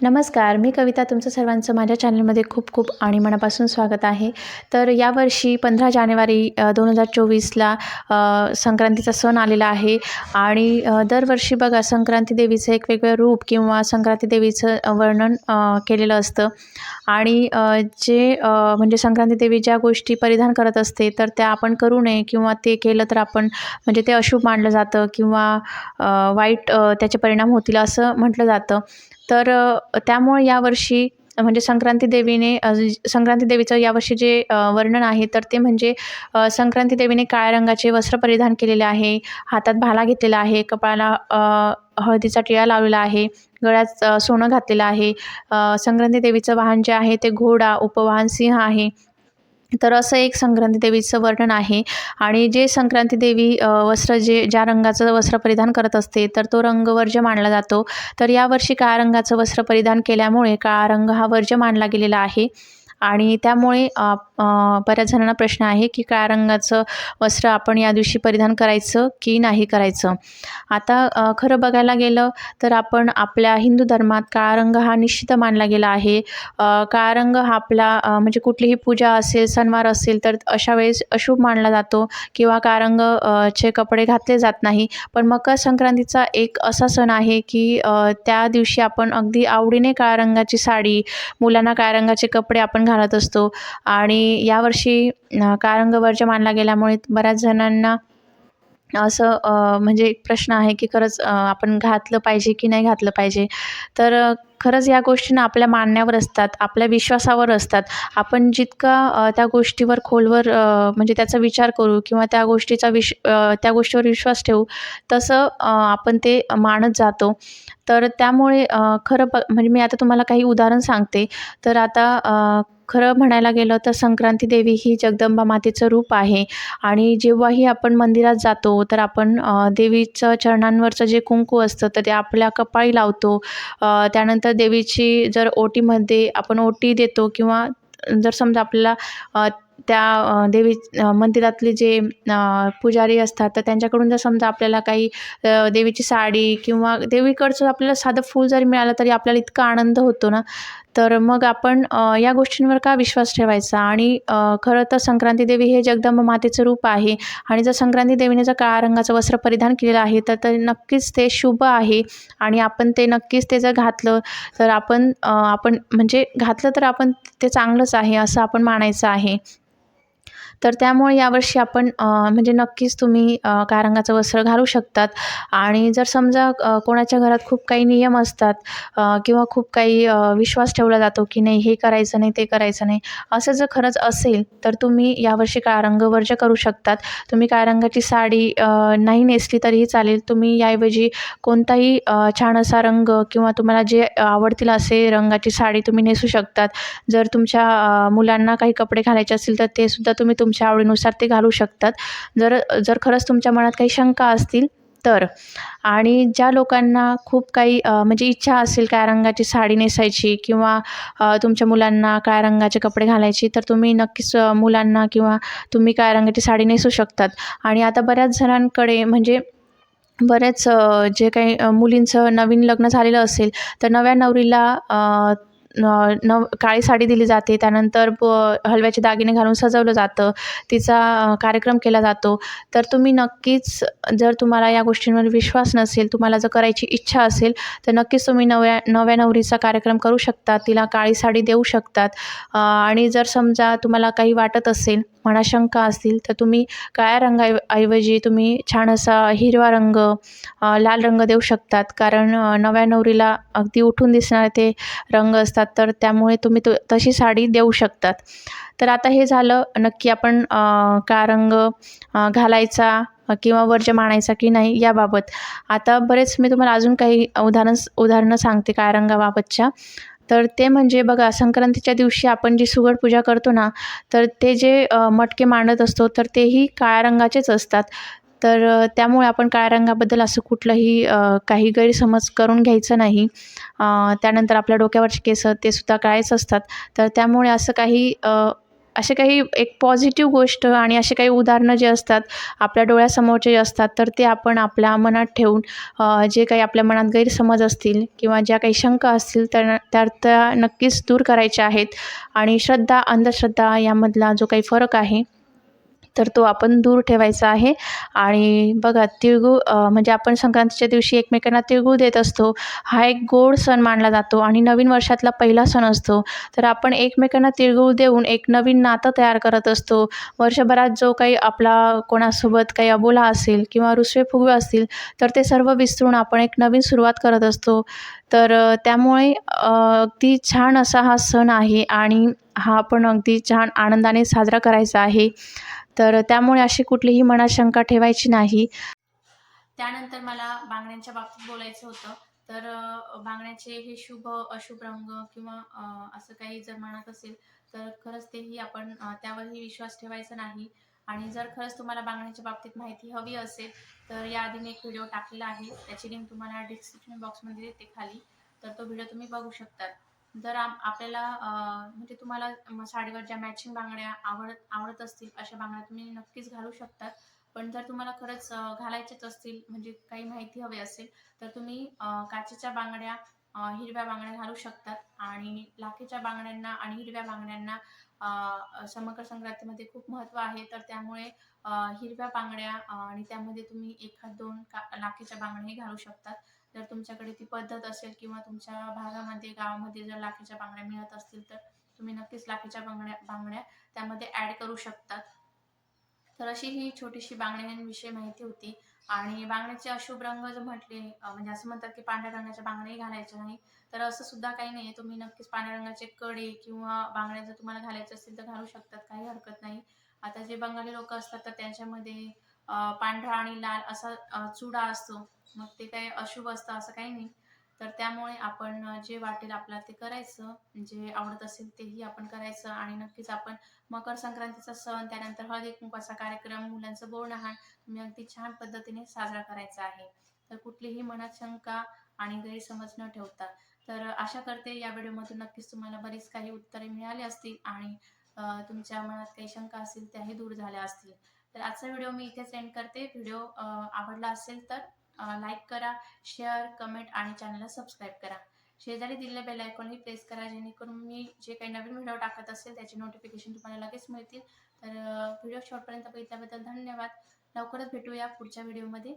नमस्कार मी कविता तुमचं सर्वांचं माझ्या चॅनलमध्ये खूप खूप आणि मनापासून स्वागत आहे. तर यावर्षी पंधरा जानेवारी दोन हजार चोवीसला संक्रांतीचा सण आलेला आहे आणि दरवर्षी बघा संक्रांती देवीचं एक वेगळं रूप किंवा संक्रांती देवीचं वर्णन केलेलं असतं. आणि जे म्हणजे संक्रांती देवी ज्या गोष्टी परिधान करत असते तर त्या आपण करू नये किंवा ते केलं तर आपण म्हणजे ते अशुभ मानलं जातं किंवा वाईट त्याचे परिणाम होतील असं म्हटलं जातं. तर त्यामुळे यावर्षी म्हणजे संक्रांती देवीने संक्रांती देवीचं यावर्षी जे वर्णन आहे तर ते म्हणजे संक्रांती देवीने काळ्या रंगाचे वस्त्र परिधान केलेले आहे हातात भाला घेतलेला आहे कपाळाला हळदीचा टिळा लावलेला आहे गळ्यात सोनं घातलेलं आहे संक्रांती देवीचं वाहन जे आहे ते घोडा उपवाहन सिंह आहे तर असं एक संक्रांती देवीचं वर्णन आहे. आणि जे संक्रांती देवी वस्त्र जे ज्या रंगाचं वस्त्र परिधान करत असते तर तो रंग वर्ज्य मानला जातो. तर यावर्षी काळ्या रंगाचं वस्त्र परिधान केल्यामुळे काळा रंग हा वर्ज्य मानला गेलेला आहे. आणि त्यामुळे बऱ्याच जणांना प्रश्न आहे की काळ्या रंगाचं वस्त्र आपण या दिवशी परिधान करायचं की नाही करायचं? आता खरं बघायला गेलं तर आपण आपल्या हिंदू धर्मात काळा रंग हा निश्चित मानला गेला आहे. काळा रंग हा आपला म्हणजे कुठलीही पूजा असेल सणवार असेल तर अशा वेळेस अशुभ मानला जातो किंवा काळा रंग चे कपडे घातले जात नाही. पण मकर संक्रांतीचा एक असा सण आहे की त्या दिवशी आपण अगदी आवडीने काळ्या रंगाची साडी मुलांना काळ्या रंगाचे कपडे आपण घालत असतो. आणि यावर्षी अ, रंग मानला गेल्यामुळे बऱ्याच जणांना असं म्हणजे एक प्रश्न आहे की खरंच आपण घातलं पाहिजे की नाही घातलं पाहिजे? तर खरंच या गोष्टींना आपल्या मानण्यावर असतात आपल्या विश्वासावर असतात. आपण जितका त्या गोष्टीवर खोलवर म्हणजे त्याचा विचार करू किंवा त्या गोष्टीचा विश त्या गोष्टीवर विश्वास ठेवू तसं आपण ते मानत जातो. तर त्यामुळे खरं ब म्हणजे मी आता तुम्हाला काही उदाहरण सांगते. तर आता खरं म्हणायला गेलं तर संक्रांती देवी ही जगदंबा मातेचं रूप आहे. आणि जेव्हाही आपण मंदिरात जातो तर आपण देवीचं चरणांवरचं जे कुंकू असतं तर ते आपल्या कपाळी लावतो. त्यानंतर देवीची जर ओटीमध्ये आपण ओटी देतो किंवा जर समजा आपल्याला त्या देवी मंदिरातले जे पुजारी असतात तर त्यांच्याकडून जर समजा आपल्याला काही देवीची साडी किंवा देवीकडचं आपल्याला साधं फूल जरी मिळालं तरी आपल्याला इतका आनंद होतो ना तर मग आपण या गोष्टींवर का विश्वास ठेवायचा? आणि खरं तर संक्रांती देवी हे जगदंब मातेचं रूप आहे आणि जर संक्रांती देवीने जर काळ्या रंगाचं वस्त्र परिधान केलेलं आहे तर ते नक्कीच ते शुभ आहे आणि आपण ते नक्कीच ते जर घातलं तर आपण आपण म्हणजे घातलं तर आपण ते चांगलंच आहे असं आपण मानायचं आहे. तर त्यामुळे यावर्षी आपण म्हणजे नक्कीच तुम्ही काळ्या रंगाचं वस्त्र घालू शकतात. आणि जर समजा कोणाच्या घरात खूप काही नियम असतात किंवा खूप काही विश्वास ठेवला जातो की नाही हे करायचं नाही ते करायचं नाही असं जर खरंच असेल तर तुम्ही यावर्षी काळा रंग वर्ज्य करू शकतात. तुम्ही काळ्या रंगाची साडी नाही नेसली तरीही चालेल. तुम्ही याऐवजी कोणताही छान असा रंग किंवा तुम्हाला जे आवडतील असे रंगाची साडी तुम्ही नेसू शकतात. जर तुमच्या मुलांना काही कपडे घालायचे असतील तर ते सुद्धा तुम्ही तुमच्या आवडीनुसार ते घालू शकतात. जर जर खरंच तुमच्या मनात काही शंका असतील तर. आणि ज्या लोकांना खूप काही म्हणजे इच्छा असेल काळ्या रंगाची साडी नेसायची किंवा तुमच्या मुलांना काळ्या रंगाचे कपडे घालायची तर तुम्ही नक्कीच मुलांना किंवा तुम्ही काळ्या रंगाची साडी नेसू शकतात. आणि आता बऱ्याच जणांकडे म्हणजे बरेच जे काही मुलींचं नवीन लग्न झालेलं असेल तर नव्या नवरीला नव काळी साडी दिली जाते. त्यानंतर ब हलव्याचे दागिने घालून सजवलं जातं. तिचा कार्यक्रम केला जातो. तर तुम्ही नक्कीच जर तुम्हाला या गोष्टींवर विश्वास नसेल तुम्हाला जर करायची इच्छा असेल तर नक्कीच तुम्ही नव्या नव्या नवरीचा कार्यक्रम करू शकता तिला काळी साडी देऊ शकतात. आणि जर समजा तुम्हाला काही वाटत असेल मनात शंका असतील तर तुम्ही काळ्या रंगाऐवजी तुम्ही छान असा हिरवा रंग लाल रंग देऊ शकतात. कारण नव्या नवरीला अगदी उठून दिसणारे ते रंग असतात. तर त्यामुळे तुम्ही तो तशी साडी देऊ शकतात. तर आता हे झालं नक्की आपण का काळा रंग घालायचा किंवा वर्ज मानायचा की नाही याबाबत. आता बरेच मी तुम्हाला अजून काही उदाहरण उदाहरणं सांगते काळ्या रंगाबाबतच्या. तर ते म्हणजे बघा संक्रांतीच्या दिवशी आपण जी सुगड पूजा करतो ना तर ते जे मटके मांडत असतो तर तेही काळ्या रंगाचेच असतात. तर त्यामुळे आपण काळ्या रंगाबद्दल असं कुठलंही काही गैरसमज करून घ्यायचं नाही. त्यानंतर आपल्या डोक्यावरचे केस ते सुद्धा काळेच असतात. तर त्यामुळे असं काही असे काही एक पॉझिटिव्ह गोष्ट आणि असे काही उदाहरणं जे असतात आपल्या डोळ्यासमोरचे जे असतात तर ते आपण आपल्या मनात ठेवून जे काही आपल्या मनात गैरसमज असतील किंवा ज्या काही शंका असतील तर त्या त्या नक्कीच दूर करायच्या आहेत. आणि श्रद्धा अंधश्रद्धा यामधला जो काही फरक आहे तर तो आपण दूर ठेवायचा आहे. आणि बघा तिळगूळ म्हणजे आपण संक्रांतीच्या दिवशी एकमेकांना तिळगूळ देत असतो. हा एक गोड सण मानला जातो आणि नवीन वर्षातला पहिला सण असतो. तर आपण एकमेकांना तिळगूळ देऊन एक नवीन नातं तयार करत असतो. वर्षभरात जो काही आपला कोणासोबत काही अबोला असेल किंवा रुसवे फुगवे असतील तर ते सर्व विसरून आपण एक नवीन सुरुवात करत असतो. तर त्यामुळे अगदी छान असा हा सण आहे आणि हा आपण अगदी छान आनंदाने साजरा करायचा आहे. तर त्यामुळे अशी कुठलीही मनात शंका ठेवायची नाही. त्यानंतर मला बांगड्यांच्या बाबतीत बोलायचं होतं. तर अ, बांगड्याचे हे शुभ अशुभ रंग किंवा असं काही जर म्हणत असेल तर खरंच तेही आपण त्यावरही विश्वास ठेवायचा नाही. आणि जर खरंच तुम्हाला बांगड्यांच्या बाबतीत माहिती हवी असेल तर याआधी मी एक व्हिडिओ टाकलेला आहे. त्याची लिंक तुम्हाला डिस्क्रिप्शन बॉक्समध्ये देते खाली. तर तो व्हिडिओ तुम्ही बघू शकतात. जर आपल्याला म्हणजे तुम्हाला साडीवर ज्या मॅचिंग बांगड्या आवडत आवडत असतील अशा बांगड्या तुम्ही नक्कीच घालू शकतात. पण जर तुम्हाला खरंच घालायचेच असतील म्हणजे काही माहिती हवी असेल तर तुम्ही काचेच्या बांगड्या हिरव्या बांगड्या घालू शकतात. आणि लाखेच्या बांगड्यांना आणि हिरव्या बांगड्यांना अ, संक्रांतीमध्ये खूप महत्त्व आहे. तर त्यामुळे हिरव्या बांगड्या आणि त्यामध्ये तुम्ही एखाद दोन का लाखेच्या बांगड्याही घालू शकतात. जर तुमच्याकडे ती पद्धत असेल किंवा तुमच्या भागामध्ये गावामध्ये जर लाखेच्या बांगड्या मिळत असतील तर तुम्ही नक्कीच लाखेच्या बांगड्या बांगड्या त्यामध्ये ॲड करू शकतात. तर अशी ही छोटीशी बांगड्यांविषयी माहिती होती. आणि बांगड्याचे अशुभ रंग जर म्हटले म्हणजे असं म्हणतात की पांढऱ्या रंगाच्या बांगड्याही घालायच्या नाही तर असं सुद्धा काही नाही. तुम्ही नक्कीच पांढऱ्या रंगाचे कडे किंवा बांगड्या जर तुम्हाला घालायचे असतील तर घालू शकतात काही हरकत नाही. आता जे बंगाली लोक असतात तर त्यांच्यामध्ये पांढरा आणि लाल असा चुडा असतो. मग ते काही अशुभ असतं असं काही नाही. तर त्यामुळे आपण जे वाटेल आपल्याला ते करायचं. जे आवडत असेल तेही आपण करायचं. आणि नक्कीच आपण मकर संक्रांतीचा सण त्यानंतर हळदी कुंकवाचा कार्यक्रम मुलांचं बोरनहाण तुम्ही अगदी छान पद्धतीने साजरा करायचा आहे. तर कुठलीही मनात शंका आणि गैरसमज न ठेवता. तर आशा करते या व्हिडिओमधून नक्कीच तुम्हाला बरीच काही उत्तरे मिळाली असतील आणि तुमच्या मनात काही शंका असतील त्याही दूर झाल्या असतील. तर आजचा व्हिडिओ मी इथेच एंड करते. व्हिडिओ आवडला असेल तर लाईक करा शेअर कमेंट आणि चॅनलला सबस्क्राईब करा. शेजारी दिलेल्या बेल आयकॉनही प्रेस करा जेणेकरून मी जे काही नवीन व्हिडिओ टाकत असेल त्याचे नोटिफिकेशन तुम्हाला लगेच मिळतील. तर व्हिडिओ शॉर्टपर्यंत बघितल्याबद्दल धन्यवाद. लवकरच भेटूया पुढच्या व्हिडिओमध्ये